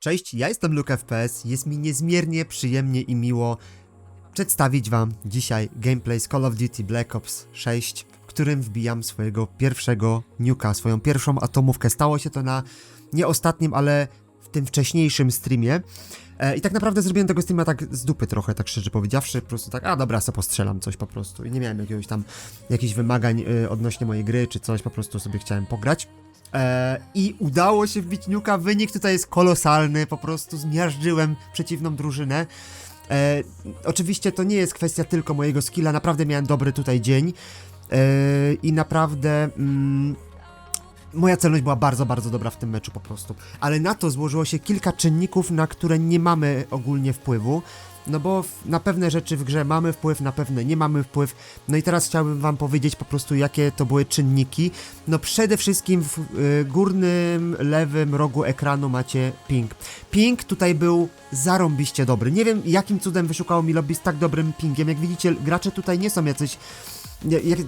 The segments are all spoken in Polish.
Cześć, ja jestem Luke FPS. Jest mi niezmiernie przyjemnie i miło przedstawić Wam dzisiaj gameplay z Call of Duty Black Ops 6, w którym wbijam swojego pierwszego nuka, swoją pierwszą atomówkę. Stało się to na nie ostatnim, ale w tym wcześniejszym streamie. E, I tak naprawdę zrobiłem tego streama tak z dupy trochę, tak szczerze powiedziawszy, po prostu tak, a dobra, sobie postrzelam coś po prostu. I nie miałem jakiegoś tam, jakichś wymagań y, odnośnie mojej gry, czy coś, po prostu sobie chciałem pograć. E, I udało się wbić niuka, wynik tutaj jest kolosalny, po prostu zmiażdżyłem przeciwną drużynę. E, oczywiście to nie jest kwestia tylko mojego skilla, naprawdę miałem dobry tutaj dzień e, i naprawdę mm, moja celność była bardzo, bardzo dobra w tym meczu po prostu. Ale na to złożyło się kilka czynników, na które nie mamy ogólnie wpływu. No bo na pewne rzeczy w grze mamy wpływ, na pewne nie mamy wpływ. No i teraz chciałbym wam powiedzieć po prostu jakie to były czynniki. No przede wszystkim w y, górnym lewym rogu ekranu macie ping. Ping tutaj był zarąbiście dobry. Nie wiem jakim cudem wyszukało mi lobby z tak dobrym pingiem. Jak widzicie gracze tutaj nie są jacyś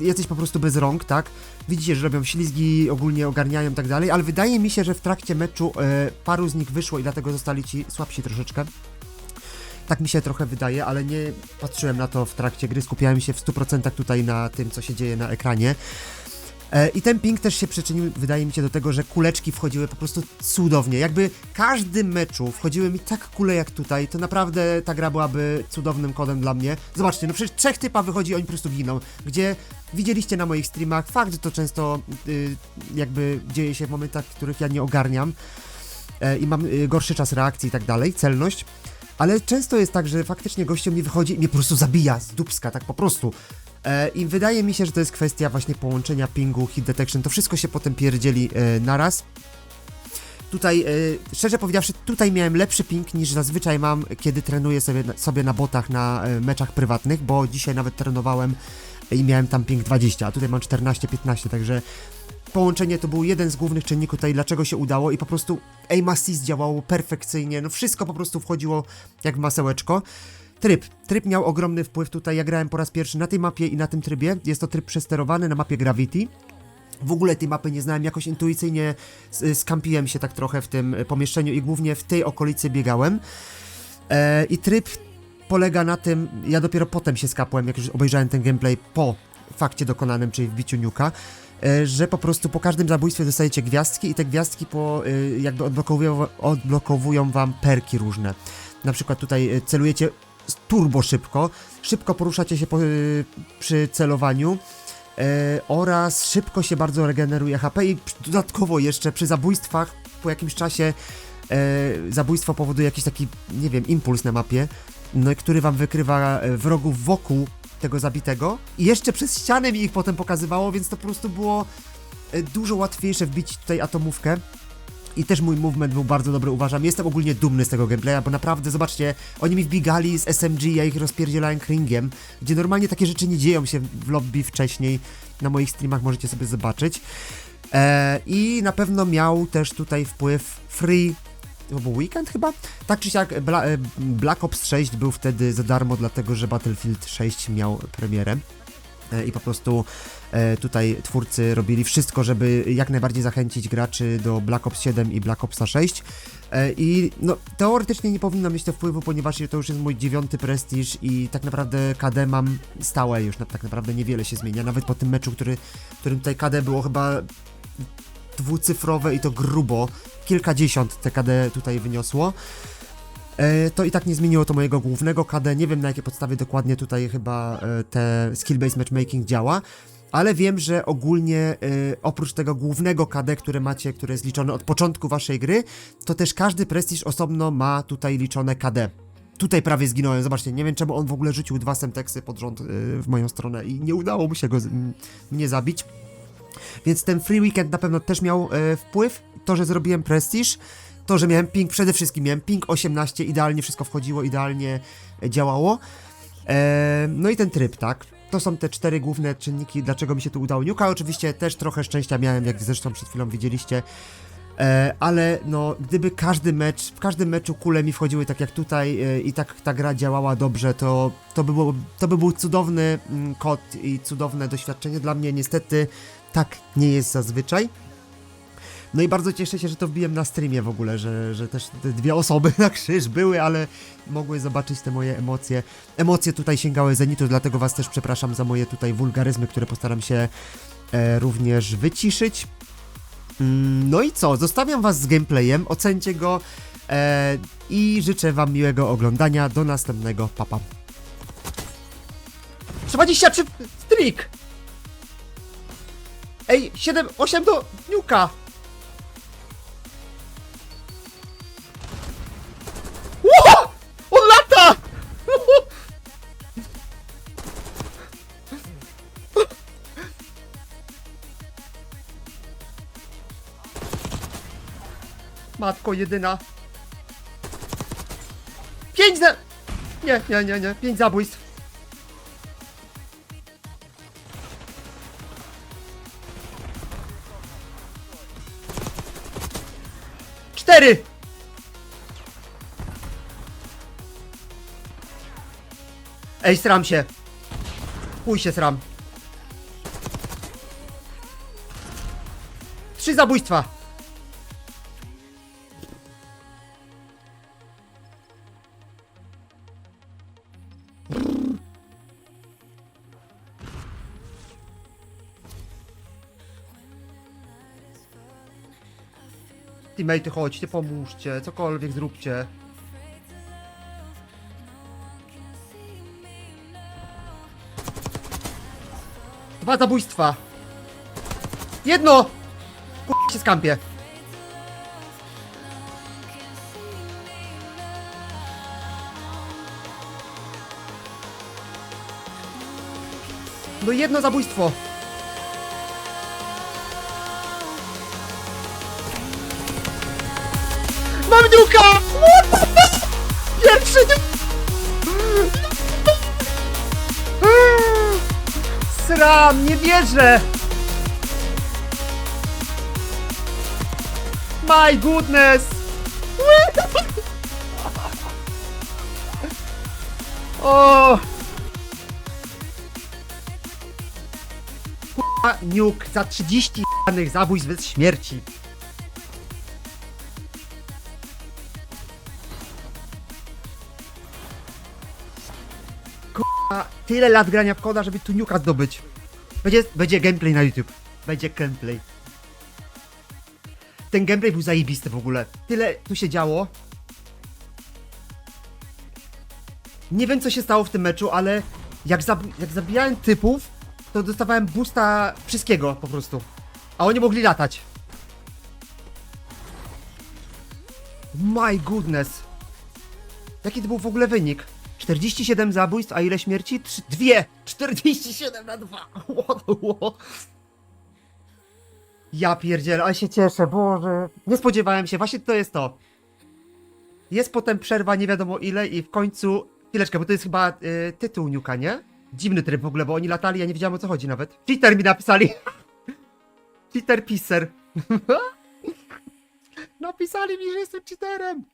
jacyś po prostu bez rąk, tak? Widzicie, że robią ślizgi, ogólnie ogarniają i tak dalej, ale wydaje mi się, że w trakcie meczu e, paru z nich wyszło i dlatego zostali ci słabsi troszeczkę. Tak mi się trochę wydaje, ale nie patrzyłem na to w trakcie gry, skupiałem się w 100% tutaj na tym, co się dzieje na ekranie. E, I ten ping też się przyczynił, wydaje mi się, do tego, że kuleczki wchodziły po prostu cudownie. Jakby każdym meczu wchodziły mi tak kule jak tutaj, to naprawdę ta gra byłaby cudownym kodem dla mnie. Zobaczcie, no przecież trzech typa wychodzi, oni po prostu giną. Gdzie widzieliście na moich streamach, fakt, że to często y, jakby dzieje się w momentach, których ja nie ogarniam e, i mam y, gorszy czas reakcji i tak dalej, celność. Ale często jest tak, że faktycznie gościom mi wychodzi i mnie po prostu zabija z dupska, tak po prostu. E, I wydaje mi się, że to jest kwestia właśnie połączenia pingu, hit detection, to wszystko się potem pierdzieli e, naraz. Tutaj, e, szczerze powiedziawszy, tutaj miałem lepszy ping niż zazwyczaj mam, kiedy trenuję sobie, sobie na botach na e, meczach prywatnych, bo dzisiaj nawet trenowałem i miałem tam ping 20, a tutaj mam 14-15, także połączenie to był jeden z głównych czynników tutaj, dlaczego się udało i po prostu aim assist działało perfekcyjnie, no wszystko po prostu wchodziło jak w masełeczko. Tryb. Tryb miał ogromny wpływ tutaj, ja grałem po raz pierwszy na tej mapie i na tym trybie, jest to tryb przesterowany na mapie Gravity. W ogóle tej mapy nie znałem, jakoś intuicyjnie skampiłem się tak trochę w tym e, pomieszczeniu i głównie w tej okolicy biegałem. E, I tryb polega na tym, ja dopiero potem się skapłem, jak już obejrzałem ten gameplay po fakcie dokonanym, czyli wbiciu niuka, e, że po prostu po każdym zabójstwie dostajecie gwiazdki i te gwiazdki po, e, jakby odblokowują, odblokowują wam perki różne. Na przykład tutaj e, celujecie turbo szybko, szybko poruszacie się po, e, przy celowaniu, e, oraz szybko się bardzo regeneruje HP i dodatkowo jeszcze przy zabójstwach po jakimś czasie e, zabójstwo powoduje jakiś taki, nie wiem, impuls na mapie, no i który wam wykrywa e, wrogów wokół tego zabitego i jeszcze przez ścianę mi ich potem pokazywało, więc to po prostu było e, dużo łatwiejsze wbić tutaj atomówkę. I też mój movement był bardzo dobry, uważam. Jestem ogólnie dumny z tego gameplaya, bo naprawdę, zobaczcie, oni mi wbigali z SMG, ja ich rozpierdzielałem kringiem, gdzie normalnie takie rzeczy nie dzieją się w lobby wcześniej. Na moich streamach możecie sobie zobaczyć. E, I na pewno miał też tutaj wpływ free to był weekend chyba? Tak czy siak Bla, e, Black Ops 6 był wtedy za darmo, dlatego że Battlefield 6 miał premierę. E, I po prostu e, tutaj twórcy robili wszystko, żeby jak najbardziej zachęcić graczy do Black Ops 7 i Black Opsa 6. E, I no, teoretycznie nie powinno mieć to wpływu, ponieważ to już jest mój dziewiąty prestiż i tak naprawdę KD mam stałe już, tak naprawdę niewiele się zmienia, nawet po tym meczu, który, którym tutaj KD było chyba dwucyfrowe i to grubo, kilkadziesiąt TKD tutaj wyniosło. E, to i tak nie zmieniło to mojego głównego KD. Nie wiem na jakiej podstawie dokładnie tutaj chyba e, te skill-based matchmaking działa, ale wiem, że ogólnie e, oprócz tego głównego KD, które macie, które jest liczone od początku waszej gry, to też każdy prestiż osobno ma tutaj liczone KD. Tutaj prawie zginąłem, zobaczcie, nie wiem czemu on w ogóle rzucił dwa semteksy pod rząd e, w moją stronę i nie udało mu się go m, mnie zabić. Więc ten free weekend na pewno też miał e, wpływ. To, że zrobiłem prestiż, to, że miałem ping, przede wszystkim miałem ping 18, idealnie wszystko wchodziło, idealnie e, działało. E, no i ten tryb, tak? To są te cztery główne czynniki, dlaczego mi się tu udało. Niuka oczywiście też trochę szczęścia miałem, jak zresztą przed chwilą widzieliście. E, ale no, gdyby każdy mecz, w każdym meczu kule mi wchodziły tak jak tutaj e, i tak ta gra działała dobrze, to, to, by, było, to by był cudowny mm, kod i cudowne doświadczenie dla mnie. Niestety tak nie jest zazwyczaj. No i bardzo cieszę się, że to wbiłem na streamie w ogóle, że, że też te dwie osoby na krzyż były, ale mogły zobaczyć te moje emocje. Emocje tutaj sięgały zenitu, dlatego was też przepraszam za moje tutaj wulgaryzmy, które postaram się e, również wyciszyć. Mm, No i co? Zostawiam was z gameplayem, ocencie go e, i życzę wam miłego oglądania. Do następnego, papa. 23 strik! Ej, 7, 8 do Niuka! Ło! On lata! Matko jedyna. Pięć za... Nie, nie, nie, nie. Pięć zabójstw. Cztery! Ej, sram się. Chuj się sram. Trzy zabójstwa. Teammate, chodźcie, pomóżcie, cokolwiek zróbcie. Dwa zabójstwa. Jedno! Kur... się skampię. No jedno zabójstwo. Mam niuka! Pierwszy niuk! Sram, nie wierzę! My goodness! O! Kurwa, Niuk za 30 janych zabójstw bez śmierci. Tyle lat grania w koda, żeby tu Niuka zdobyć. Będzie, będzie gameplay na YouTube. Będzie gameplay. Ten gameplay był zajebisty w ogóle. Tyle tu się działo. Nie wiem co się stało w tym meczu, ale jak, zab jak zabijałem typów, to dostawałem boosta wszystkiego po prostu. A oni mogli latać. My goodness. Jaki to był w ogóle wynik? 47 zabójstw, a ile śmierci? Trzy, dwie! 47 na dwa! Ja pierdzielę, ale się cieszę, Boże. Nie spodziewałem się, właśnie to jest to. Jest potem przerwa nie wiadomo ile i w końcu... Chwileczkę, bo to jest chyba y, tytuł Niuka, nie? Dziwny tryb w ogóle, bo oni latali, ja nie wiedziałem o co chodzi nawet. Cheater mi napisali. Cheater pisser. Napisali mi, że jestem cheaterem.